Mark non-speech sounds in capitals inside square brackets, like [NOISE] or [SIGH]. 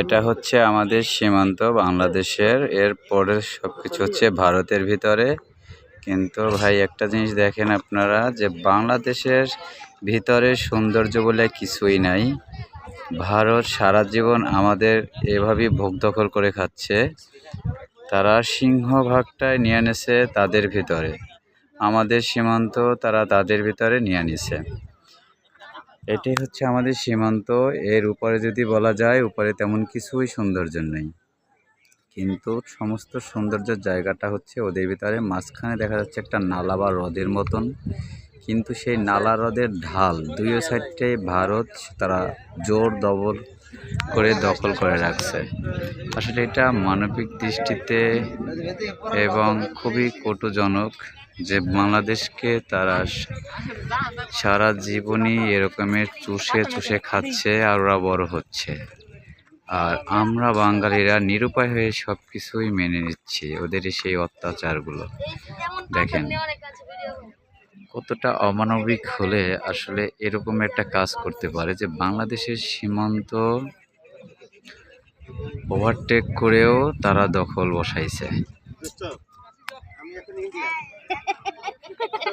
এটা হচ্ছে আমাদের সীমান্ত বাংলাদেশের এরপরে সব কিছু হচ্ছে ভারতের ভিতরে। কিন্তু ভাই, একটা জিনিস দেখেন আপনারা, যে বাংলাদেশের ভিতরে সৌন্দর্য বলে কিছুই নাই। ভারত সারা জীবন আমাদের এভাবেই ভোগ দখল করে খাচ্ছে। তারা সিংহভাগটাই নিয়ে নিছে তাদের ভিতরে। আমাদের সীমান্ত তারা তাদের ভিতরে নিয়ে নিছে। এটি হচ্ছে আমাদের সীমান্ত। এর উপরে যদি বলা যায়, উপরে তেমন কিছুই সৌন্দর্য নেই। কিন্তু সমস্ত সৌন্দর্যের জায়গাটা হচ্ছে ওদের ভিতরে। মাঝখানে দেখা যাচ্ছে একটা নালা বা হ্রদের মতন। কিন্তু সেই নালা হ্রদের ঢাল দুই সাইডে ভারত তারা জোর দবল করে দখল করে রাখছে। আসলে এটা মানবিক দৃষ্টিতে এবং খুবই কটুজনক যে বাংলাদেশকে তারা সারা জীবনই এরকমের চুষে চুষে খাচ্ছে আর ওরা বড় হচ্ছে। আর আমরা বাঙালিরা নিরুপায় হয়ে সব কিছুই মেনে নিচ্ছি ওদের সেই অত্যাচারগুলো। দেখেন কতটা অমানবিক হলে আসলে এরকম একটা কাজ করতে পারে যে বাংলাদেশের সীমান্ত ওভারটেক করেও তারা দখল বসাইছে? [LAUGHS]